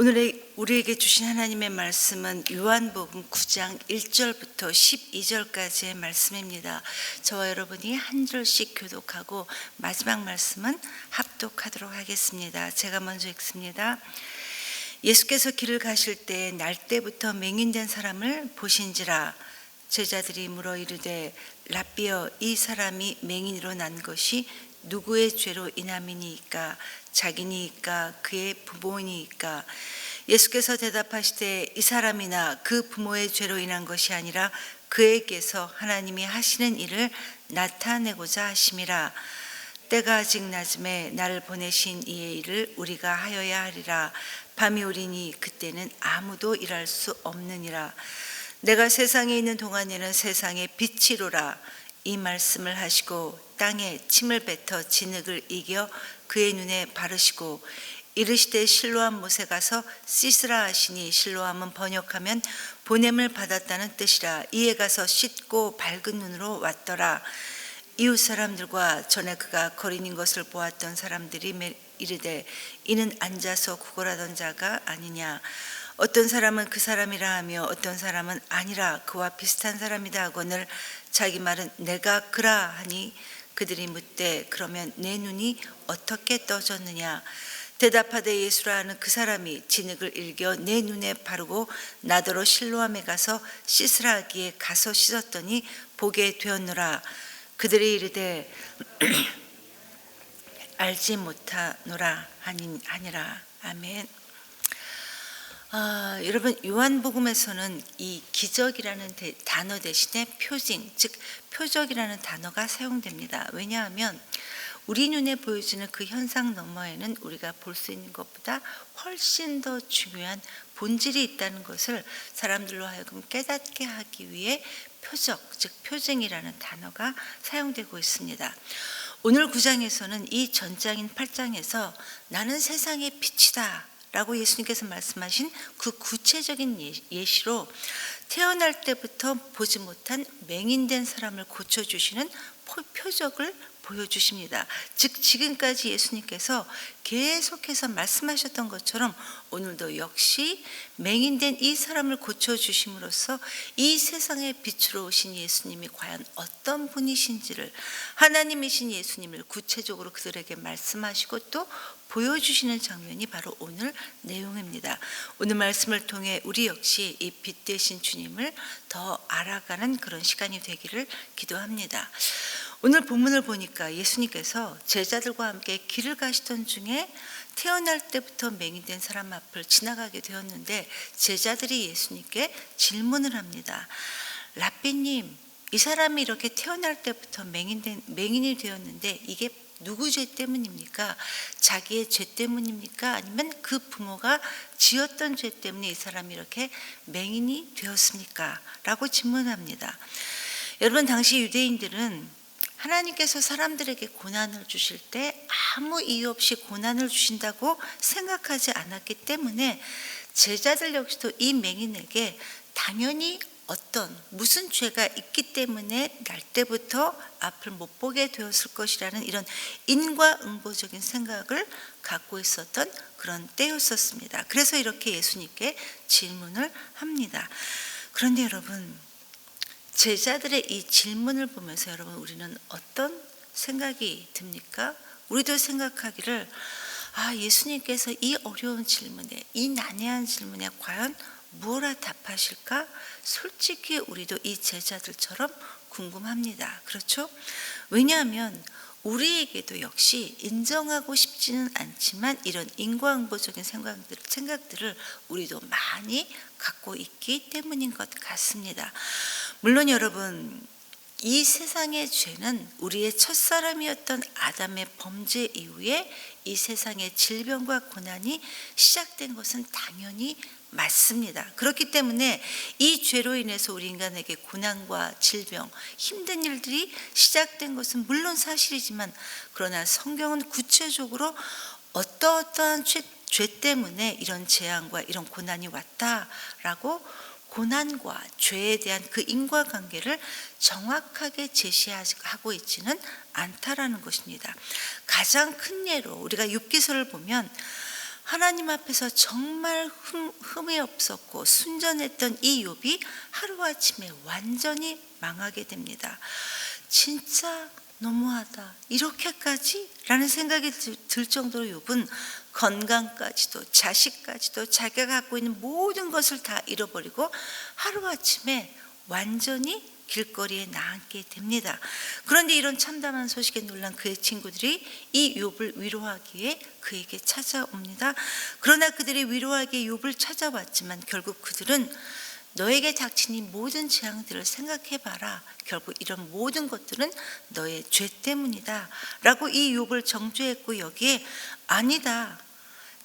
오늘 우리에게 주신 하나님의 말씀은 요한복음 9장 1절부터 12절까지의 말씀입니다. 저와 여러분이 한 절씩 교독하고 마지막 말씀은 합독하도록 하겠습니다. 제가 먼저 읽습니다. 예수께서 길을 가실 때 날때부터 맹인된 사람을 보신지라 제자들이 물어 이르되 라비어 이 사람이 맹인으로 난 것이 누구의 죄로 인함이니까 자기니까 그의 부모니까. 예수께서 대답하시되 이 사람이나 그 부모의 죄로 인한 것이 아니라 그에게서 하나님이 하시는 일을 나타내고자 하심이라. 때가 아직 낮음에 나를 보내신 이의 일을 우리가 하여야 하리라. 밤이 오리니 그때는 아무도 일할 수 없느니라. 내가 세상에 있는 동안에는 세상의 빛이로라. 이 말씀을 하시고 땅에 침을 뱉어 진흙을 이겨 그의 눈에 바르시고 이르시되 실로암 못에 가서 씻으라 하시니 실로암은 번역하면 보냄을 받았다는 뜻이라 이에 가서 씻고 밝은 눈으로 왔더라. 이웃 사람들과 전에 그가 거린인 것을 보았던 사람들이 이르되 이는 앉아서 구걸하던 자가 아니냐. 어떤 사람은 그 사람이라 하며 어떤 사람은 아니라 그와 비슷한 사람이다 하거늘 자기 말은 내가 그라 하니 그들이 묻되 그러면 내 눈이 어떻게 떠졌느냐? 대답하되 예수라 하는 그 사람이 진흙을 일겨 내 눈에 바르고 나더러 실로함에 가서 씻으라 하기에 가서 씻었더니 보게 되었노라. 그들이 이르되 알지 못하노라 하니, 하니라. 아멘 아, 여러분 요한복음에서는 이 기적이라는 대, 단어 대신에 표징, 즉 표적이라는 단어가 사용됩니다. 왜냐하면 우리 눈에 보여지는 그 현상 너머에는 우리가 볼 수 있는 것보다 훨씬 더 중요한 본질이 있다는 것을 사람들로 하여금 깨닫게 하기 위해 표적, 즉 표징이라는 단어가 사용되고 있습니다. 오늘 9장에서는 이 전장인 8장에서 나는 세상의 빛이다 라고 예수님께서 말씀하신 그 구체적인 예, 예시로 태어날 때부터 보지 못한 맹인된 사람을 고쳐주시는 표적을 보여주십니다. 즉 지금까지 예수님께서 계속해서 말씀하셨던 것처럼 오늘도 역시 맹인된 이 사람을 고쳐 주심으로써 이 세상의 빛으로 오신 예수님이 과연 어떤 분이신지를 하나님이신 예수님을 구체적으로 그들에게 말씀하시고 또 보여주시는 장면이 바로 오늘 내용입니다. 오늘 말씀을 통해 우리 역시 이 빛 대신 주님을 더 알아가는 그런 시간이 되기를 기도합니다. 오늘 본문을 보니까 예수님께서 제자들과 함께 길을 가시던 중에 태어날 때부터 맹인된 사람 앞을 지나가게 되었는데 제자들이 예수님께 질문을 합니다. 라삐님, 이 사람이 이렇게 태어날 때부터 맹인된, 맹인이 되었는데 이게 누구 죄 때문입니까? 자기의 죄 때문입니까? 아니면 그 부모가 지었던 죄 때문에 이 사람이 이렇게 맹인이 되었습니까? 라고 질문합니다. 여러분, 당시 유대인들은 하나님께서 사람들에게 고난을 주실 때 아무 이유 없이 고난을 주신다고 생각하지 않았기 때문에 제자들 역시도 이 맹인에게 당연히 어떤 무슨 죄가 있기 때문에 날 때부터 앞을 못 보게 되었을 것이라는 이런 인과응보적인 생각을 갖고 있었던 그런 때였었습니다. 그래서 이렇게 예수님께 질문을 합니다. 그런데 여러분 제자들의 이 질문을 보면서 여러분 우리는 어떤 생각이 듭니까? 우리도 생각하기를 아 예수님께서 이 어려운 질문에 이 난해한 질문에 과연 뭐라 답하실까? 솔직히 우리도 이 제자들처럼 궁금합니다. 그렇죠? 왜냐하면 우리에게도 역시 인정하고 싶지는 않지만 이런 인과응보적인 생각들, 생각들을 우리도 많이 갖고 있기 때문인 것 같습니다. 물론 여러분 이 세상의 죄는 우리의 첫사람이었던 아담의 범죄 이후에 이 세상의 질병과 고난이 시작된 것은 당연히 맞습니다. 그렇기 때문에 이 죄로 인해서 우리 인간에게 고난과 질병, 힘든 일들이 시작된 것은 물론 사실이지만 그러나 성경은 구체적으로 어떠어떠한 죄, 죄 때문에 이런 재앙과 이런 고난이 왔다라고 고난과 죄에 대한 그 인과관계를 정확하게 제시하고 있지는 않다라는 것입니다. 가장 큰 예로 우리가 욥기서를 보면 하나님 앞에서 정말 흠, 흠이 없었고 순전했던 이 욥이 하루아침에 완전히 망하게 됩니다. 진짜 너무하다. 이렇게까지? 라는 생각이 들, 들 정도로 욥은 건강까지도 자식까지도 자기가 갖고 있는 모든 것을 다 잃어버리고 하루아침에 완전히 길거리에 나앉게 됩니다. 그런데 이런 참담한 소식에 놀란 그의 친구들이 이 욥을 위로하기에 그에게 찾아옵니다. 그러나 그들이 위로하기에 욥을 찾아왔지만 결국 그들은 너에게 닥친 이 모든 재앙들을 생각해봐라. 결국 이런 모든 것들은 너의 죄 때문이다. 라고 이 욥을 정죄했고 여기에 아니다.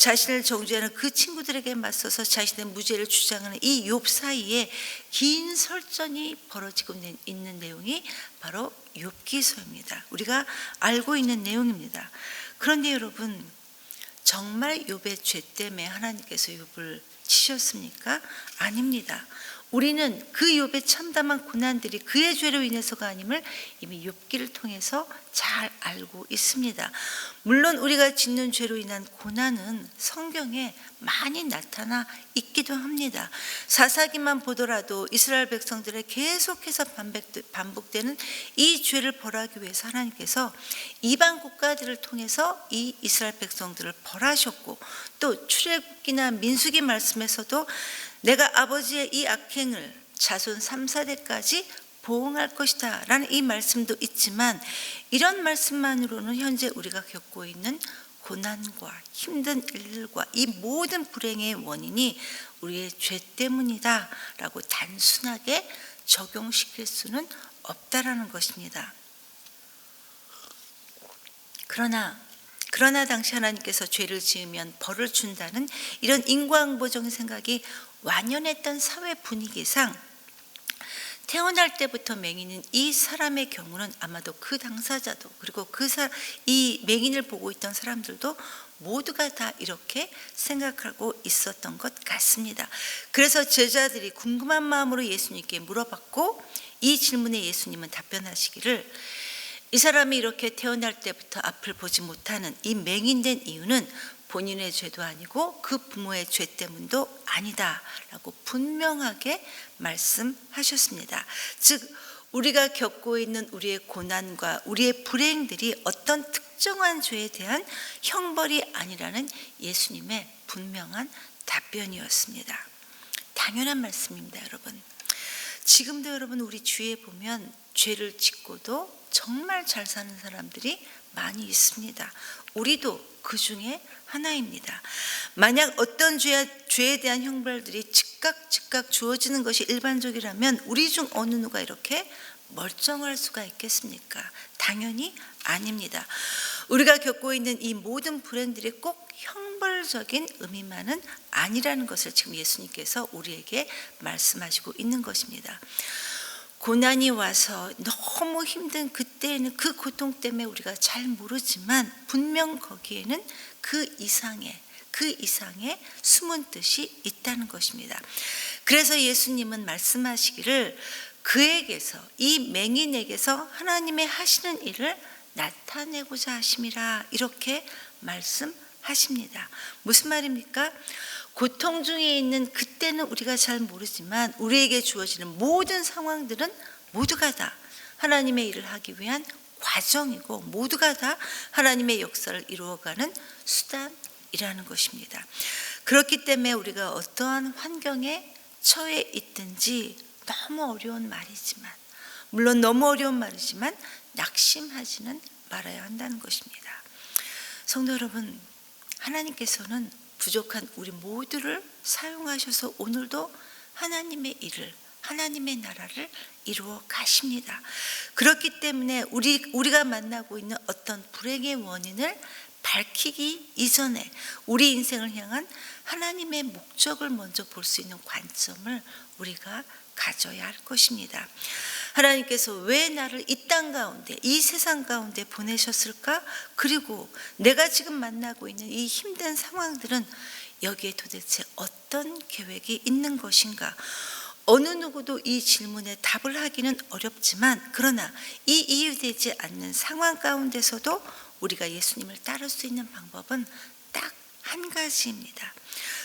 자신을 정죄하는 그 친구들에게 맞서서 자신의 무죄를 주장하는 이욥 사이에 긴 설전이 벌어지고 있는 내용이 바로 욥기서입니다. 우리가 알고 있는 내용입니다. 그런데 여러분 정말 욥의 죄 때문에 하나님께서 욥을 치셨습니까? 아닙니다. 우리는 그 욥의 참담한 고난들이 그의 죄로 인해서가 아님을 이미 욥기를 통해서 잘 알고 있습니다. 물론 우리가 짓는 죄로 인한 고난은 성경에 많이 나타나 있기도 합니다. 사사기만 보더라도 이스라엘 백성들의 계속해서 반복되는 이 죄를 벌하기 위해서 하나님께서 이방 국가들을 통해서 이 이스라엘 백성들을 벌하셨고 또 출애굽기나 민수기 말씀에서도 내가 아버지의 이 악행을 자손 3, 4대까지 보응할 것이다 라는 이 말씀도 있지만 이런 말씀만으로는 현재 우리가 겪고 있는 고난과 힘든 일들과 이 모든 불행의 원인이 우리의 죄 때문이다 라고 단순하게 적용시킬 수는 없다라는 것입니다. 그러나 그러나 당시 하나님께서 죄를 지으면 벌을 준다는 이런 인과응보적인 생각이 완연했던 사회 분위기상 태어날 때부터 맹인인 이 사람의 경우는 아마도 그 당사자도 그리고 그이 맹인을 보고 있던 사람들도 모두가 다 이렇게 생각하고 있었던 것 같습니다. 그래서 제자들이 궁금한 마음으로 예수님께 물어봤고 이 질문에 예수님은 답변하시기를 이 사람이 이렇게 태어날 때부터 앞을 보지 못하는 이 맹인된 이유는 본인의 죄도 아니고 그 부모의 죄 때문도 아니다라고 분명하게 말씀하셨습니다. 즉 우리가 겪고 있는 우리의 고난과 우리의 불행들이 어떤 특정한 죄에 대한 형벌이 아니라는 예수님의 분명한 답변이었습니다. 당연한 말씀입니다, 여러분. 지금도 여러분 우리 주위에 보면 죄를 짓고도 정말 잘 사는 사람들이 많이 있습니다. 우리도 그 중에 하나입니다. 만약 어떤 죄, 죄에 대한 형벌들이 즉각 즉각 주어지는 것이 일반적이라면 우리 중 어느 누가 이렇게 멀쩡할 수가 있겠습니까? 당연히 아닙니다. 우리가 겪고 있는 이 모든 불행들이 꼭 형 벌적인 의미만은 아니라는 것을 지금 예수님께서 우리에게 말씀하시고 있는 것입니다. 고난이 와서 너무 힘든 그때에는 그 고통 때문에 우리가 잘 모르지만 분명 거기에는 그 이상의 그 이상의 숨은 뜻이 있다는 것입니다. 그래서 예수님은 말씀하시기를 그에게서 이 맹인에게서 하나님의 하시는 일을 나타내고자 하심이라 이렇게 말씀 하십니다. 무슨 말입니까? 고통 중에 있는 그때는 우리가 잘 모르지만 우리에게 주어지는 모든 상황들은 모두가 다 하나님의 일을 하기 위한 과정이고 모두가 다 하나님의 역사를 이루어가는 수단이라는 것입니다. 그렇기 때문에 우리가 어떠한 환경에 처해 있든지 너무 어려운 말이지만 물론 너무 어려운 말이지만 낙심하지는 말아야 한다는 것입니다. 성도 여러분, 하나님께서는 부족한 우리 모두를 사용하셔서 오늘도 하나님의 일을 하나님의 나라를 이루어 가십니다. 그렇기 때문에 우리 우리가 만나고 있는 어떤 불행의 원인을 밝히기 이전에 우리 인생을 향한 하나님의 목적을 먼저 볼 수 있는 관점을 우리가 가져야 할 것입니다. 하나님께서 왜 나를 이 땅 가운데, 이 세상 가운데 보내셨을까? 그리고 내가 지금 만나고 있는 이 힘든 상황들은 여기에 도대체 어떤 계획이 있는 것인가? 어느 누구도 이 질문에 답을 하기는 어렵지만, 그러나 이 이유되지 않는 상황 가운데서도 우리가 예수님을 따를 수 있는 방법은 딱 한 가지입니다.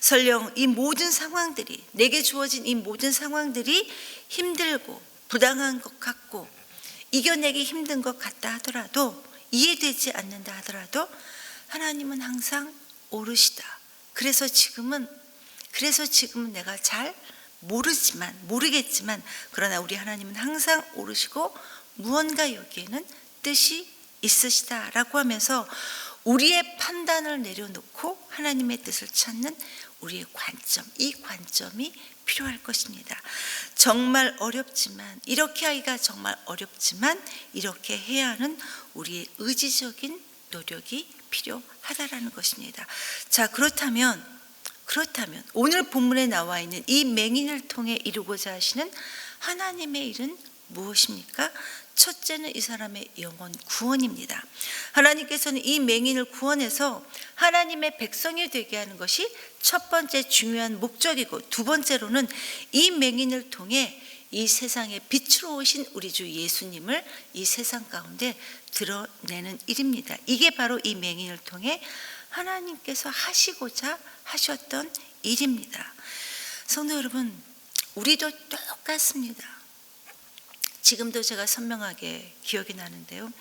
설령 이 모든 상황들이 내게 주어진 이 모든 상황들이 힘들고 부당한 것 같고 이겨내기 힘든 것 같다 하더라도 이해되지 않는다 하더라도 하나님은 항상 오르시다. 그래서 지금은 그래서 지금은 내가 잘 모르지만 모르겠지만 그러나 우리 하나님은 항상 오르시고 무언가 여기에는 뜻이 있으시다라고 하면서 우리의 판단을 내려놓고 하나님의 뜻을 찾는 우리의 관점, 이 관점이 필요할 것입니다. 정말 어렵지만 이렇게 하기가 정말 어렵지만 이렇게 해야 하는 우리의 의지적인 노력이 필요하다라는 것입니다. 자, 그렇다면 그렇다면 오늘 본문에 나와 있는 이 맹인을 통해 이루고자 하시는 하나님의 일은 무엇입니까? 첫째는 이 사람의 영혼 구원입니다. 하나님께서는 이 맹인을 구원해서 하나님의 백성이 되게 하는 것이 첫 번째 중요한 목적이고 두 번째로는 이 맹인을 통해 이 세상에 빛으로 오신 우리 주 예수님을 이 세상 가운데 드러내는 일입니다. 이게 바로 이 맹인을 통해 하나님께서 하시고자 하셨던 일입니다. 성도 여러분, 우리도 똑같습니다. 지금도 제가 선명하게 기억이 나는데요.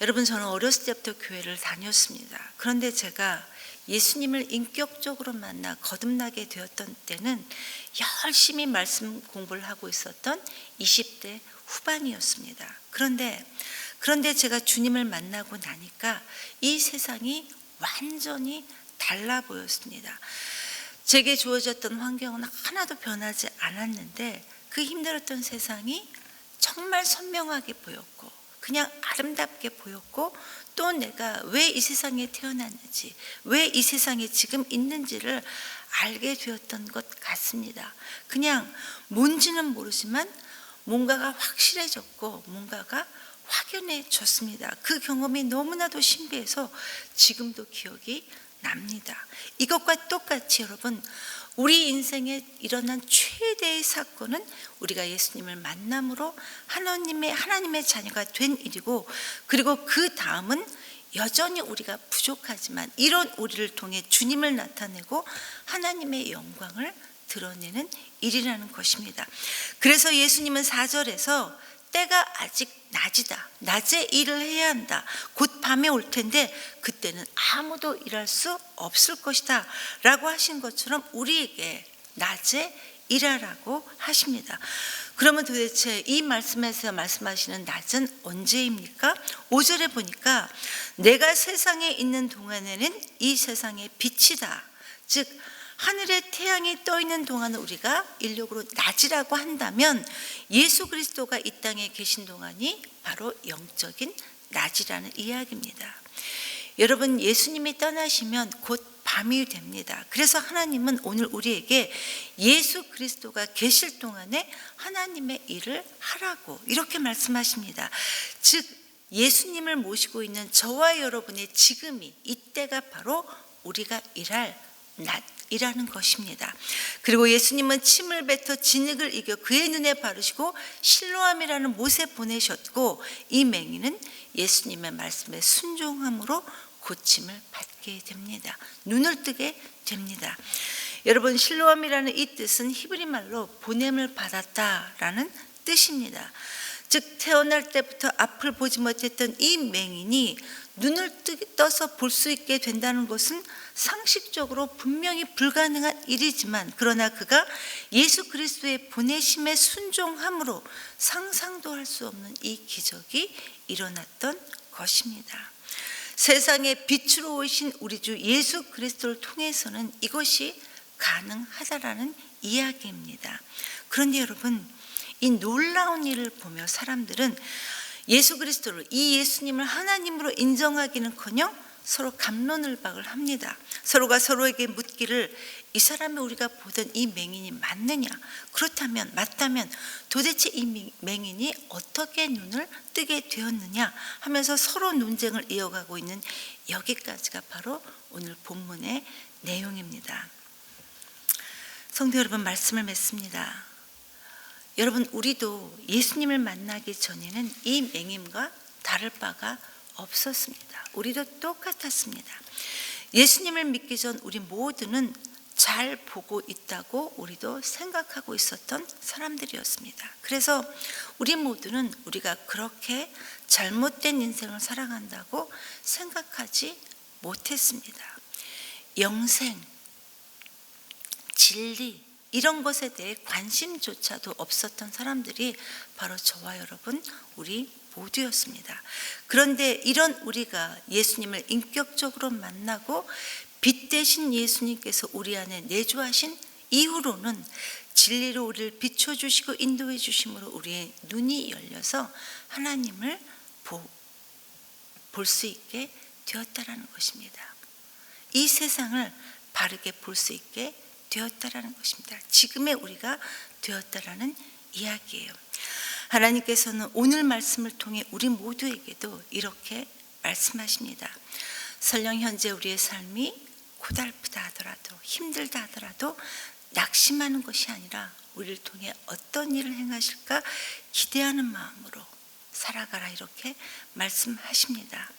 여러분, 저는 어렸을 때부터 교회를 다녔습니다. 그런데 제가 예수님을 인격적으로 만나 거듭나게 되었던 때는 열심히 말씀 공부를 하고 있었던 20대 후반이었습니다. 그런데 그런데 제가 주님을 만나고 나니까 이 세상이 완전히 달라 보였습니다. 제게 주어졌던 환경은 하나도 변하지 않았는데 그 힘들었던 세상이 정말 선명하게 보였고 그냥 아름답게 보였고 또 내가 왜 이 세상에 태어났는지 왜 이 세상에 지금 있는지를 알게 되었던 것 같습니다. 그냥 뭔지는 모르지만 뭔가가 확실해졌고 뭔가가 확연해졌습니다. 그 경험이 너무나도 신비해서 지금도 기억이 납니다. 이것과 똑같이 여러분 우리 인생에 일어난 최대의 사건은 우리가 예수님을 만남으로 하나님의 하나님의 자녀가 된 일이고 그리고 그 다음은 여전히 우리가 부족하지만 이런 우리를 통해 주님을 나타내고 하나님의 영광을 드러내는 일이라는 것입니다. 그래서 예수님은 4절에서 때가 아직 낮이다. 낮에 일을 해야 한다. 곧 밤에 올 텐데 그때는 아무도 일할 수 없을 것이다. 라고 하신 것처럼 우리에게 낮에 일하라고 하십니다. 그러면 도대체 이 말씀에서 말씀하시는 낮은 언제입니까? 5절에 보니까 내가 세상에 있는 동안에는 이 세상의 빛이다. 즉 하늘에 태양이 떠 있는 동안은 우리가 인력으로 낮이라고 한다면 예수 그리스도가 이 땅에 계신 동안이 바로 영적인 낮이라는 이야기입니다. 여러분 예수님이 떠나시면 곧 밤이 됩니다. 그래서 하나님은 오늘 우리에게 예수 그리스도가 계실 동안에 하나님의 일을 하라고 이렇게 말씀하십니다. 즉 예수님을 모시고 있는 저와 여러분의 지금이 이때가 바로 우리가 일할 낮 이라는 것입니다. 그리고 예수님은 침을 뱉어 진흙을 이겨 그의 눈에 바르시고 실로암이라는 못에 보내셨고 이 맹인은 예수님의 말씀에 순종함으로 고침을 받게 됩니다. 눈을 뜨게 됩니다. 여러분 실로암이라는 이 뜻은 히브리 말로 보냄을 받았다라는 뜻입니다. 즉 태어날 때부터 앞을 보지 못했던 이 맹인이 눈을 떠서 볼 수 있게 된다는 것은 상식적으로 분명히 불가능한 일이지만 그러나 그가 예수 그리스도의 보내심에 순종함으로 상상도 할 수 없는 이 기적이 일어났던 것입니다. 세상에 빛으로 오신 우리 주 예수 그리스도를 통해서는 이것이 가능하다라는 이야기입니다. 그런데 여러분, 이 놀라운 일을 보며 사람들은 예수 그리스도를 이 예수님을 하나님으로 인정하기는커녕 서로 감론을 박을 합니다. 서로가 서로에게 묻기를 이 사람이 우리가 보던 이 맹인이 맞느냐? 그렇다면 맞다면 도대체 이 맹인이 어떻게 눈을 뜨게 되었느냐 하면서 서로 논쟁을 이어가고 있는 여기까지가 바로 오늘 본문의 내용입니다. 성도 여러분 말씀을 맺습니다. 여러분 우리도 예수님을 만나기 전에는 이 맹인과 다를 바가 없었습니다. 우리도 똑같았습니다. 예수님을 믿기 전 우리 모두는 잘 보고 있다고 우리도 생각하고 있었던 사람들이었습니다. 그래서 우리 모두는 우리가 그렇게 잘못된 인생을 살아간다고 생각하지 못했습니다. 영생, 진리, 이런 것에 대해 관심조차도 없었던 사람들이 바로 저와 여러분, 우리 모두였습니다. 그런데 이런 우리가 예수님을 인격적으로 만나고 빛 대신 예수님께서 우리 안에 내주하신 이후로는 진리로 우리를 비춰주시고 인도해 주심으로 우리의 눈이 열려서 하나님을 볼 수 있게 되었다라는 것입니다. 이 세상을 바르게 볼 수 있게 되었다라는 것입니다. 지금의 우리가 되었다라는 이야기예요. 하나님께서는 오늘 말씀을 통해 우리 모두에게도 이렇게 말씀하십니다. 설령 현재 우리의 삶이 고달프다 하더라도 힘들다 하더라도 낙심하는 것이 아니라 우리를 통해 어떤 일을 행하실까 기대하는 마음으로 살아가라 이렇게 말씀하십니다.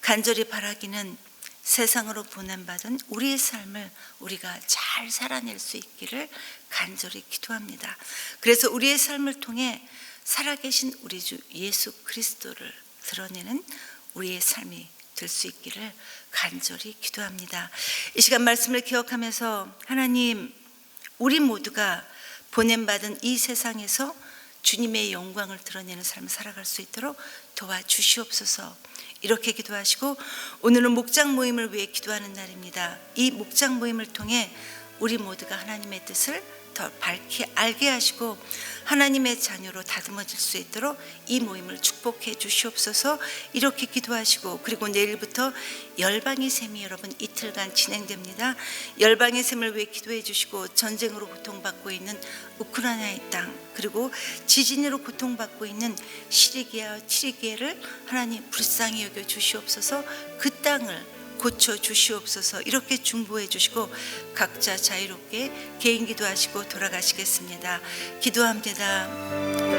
간절히 바라기는 세상으로 보낸받은 우리의 삶을 우리가 잘 살아낼 수 있기를 간절히 기도합니다. 그래서 우리의 삶을 통해 살아계신 우리 주 예수 그리스도를 드러내는 우리의 삶이 될 수 있기를 간절히 기도합니다. 이 시간 말씀을 기억하면서 하나님, 우리 모두가 보냄받은 이 세상에서 주님의 영광을 드러내는 삶을 살아갈 수 있도록 도와주시옵소서. 이렇게 기도하시고 오늘은 목장 모임을 위해 기도하는 날입니다. 이 목장 모임을 통해 우리 모두가 하나님의 뜻을 더 밝히 알게 하시고 하나님의 자녀로 다듬어질 수 있도록 이 모임을 축복해 주시옵소서 이렇게 기도하시고 그리고 내일부터 열방의 셈이 여러분 이틀간 진행됩니다. 열방의 셈을 위해 기도해 주시고 전쟁으로 고통받고 있는 우크라이나의 땅 그리고 지진으로 고통받고 있는 시리기아 치리기를 하나님 불쌍히 여겨 주시옵소서 그 땅을 고쳐 주시옵소서 이렇게 중보해 주시고 각자 자유롭게 개인 기도하시고 돌아가시겠습니다. 기도합니다.